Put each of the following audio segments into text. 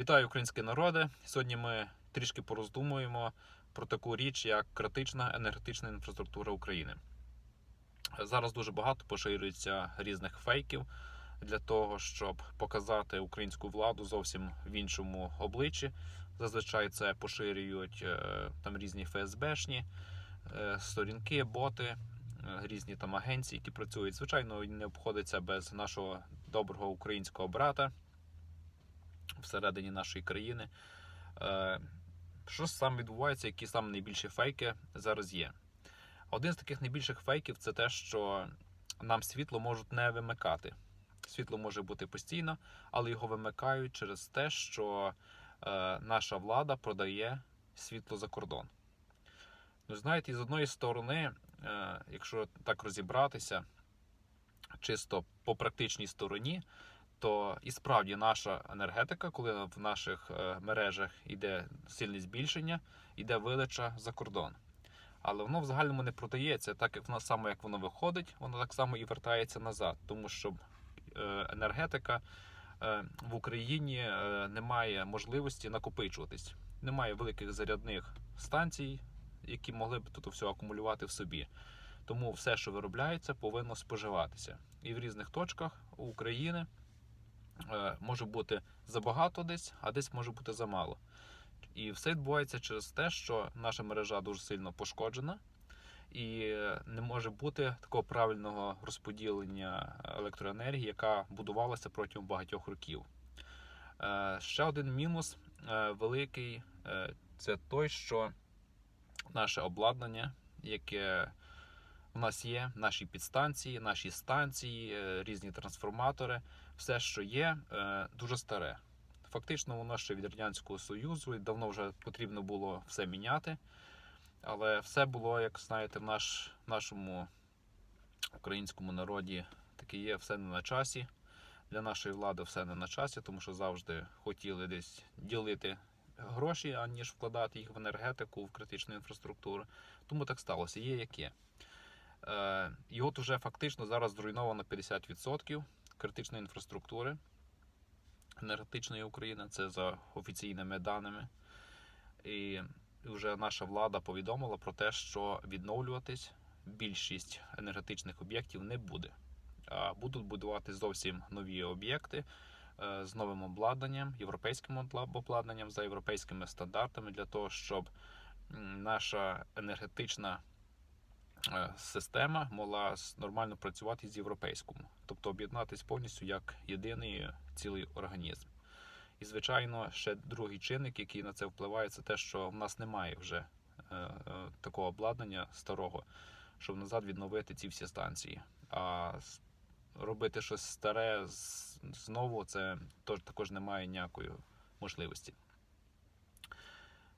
Вітаю українські народи! Сьогодні ми трішки пороздумуємо про таку річ, як критична енергетична інфраструктура України. Зараз дуже багато поширюється різних фейків для того, щоб показати українську владу зовсім в іншому обличчі. Зазвичай це поширюють е, там різні ФСБшні е, сторінки, боти, е, різні там агенції, які працюють. Звичайно, не обходиться без нашого доброго українського брата всередині нашої країни. Е, Що саме відбувається, які саме найбільші фейки зараз є? Один з таких найбільших фейків це те, що нам світло можуть не вимикати. Світло може бути постійно, але його вимикають через те, що е, наша влада продає світло за кордон. Ну, знаєте, з одної сторони, е, якщо так розібратися, чисто по практичній стороні, то і справді наша енергетика, коли в наших е, мережах йде сильне збільшення, йде видача за кордон. Але воно в загальному не продається, так як воно саме як воно виходить, воно так само і вертається назад, тому що е, енергетика е, в Україні не має можливості накопичуватись. Немає великих зарядних станцій, які могли б тут все акумулювати в собі. Тому все, що виробляється, повинно споживатися. І в різних точках України може бути забагато десь, а десь може бути замало. І все відбувається через те, що наша мережа дуже сильно пошкоджена, і е, не може бути такого правильного розподілення електроенергії, яка будувалася протягом багатьох років. Е, Ще один мінус е, великий е, це той, що наше обладнання, яке у нас є, наші підстанції, наші станції, е, різні трансформатори, все, що є, е, дуже старе. Фактично, воно ще від Радянського Союзу, і давно вже потрібно було все міняти. Але все було, як знаєте, в наш, нашому українському народі таке є, все не на часі. Для нашої влади все не на часі, тому що завжди хотіли десь ділити гроші, аніж вкладати їх в енергетику, в критичну інфраструктуру. Тому так сталося. Є як є. Е, І от уже фактично зараз зруйновано 50% критичної інфраструктури енергетичної України. Це за офіційними даними. І вже наша влада повідомила про те, що відновлюватись більшість енергетичних об'єктів не буде. А будуть будувати зовсім нові об'єкти е, з новим обладнанням, європейським обла- обладнанням за європейськими стандартами для того, щоб наша енергетична е, система могла нормально працювати з європейською, тобто об'єднатись повністю як єдиний е, цілий організм. І, звичайно, ще другий чинник, який на це впливає, це те, що в нас немає вже е, е, такого обладнання старого, щоб назад відновити ці всі станції. А робити щось старе знову, це також немає ніякої можливості.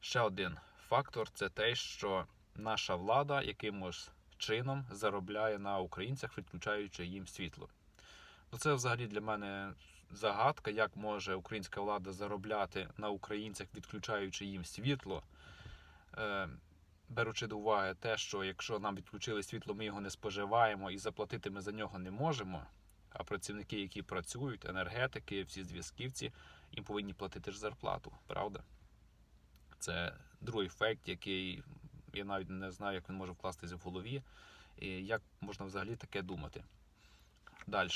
Ще один фактор це те, що наша влада якимось чином заробляє на українцях, відключаючи їм світло. Ну, це взагалі для мене загадка, як може українська влада заробляти на українцях, відключаючи їм світло, е, беручи до уваги те, що якщо нам відключили світло, ми його не споживаємо і заплатити ми за нього не можемо. А працівники, які працюють, енергетики, всі зв'язківці, їм повинні платити ж зарплату, правда? Це другий факт, який я навіть не знаю, як він може вкластися в голові, і як можна взагалі таке думати. Далі.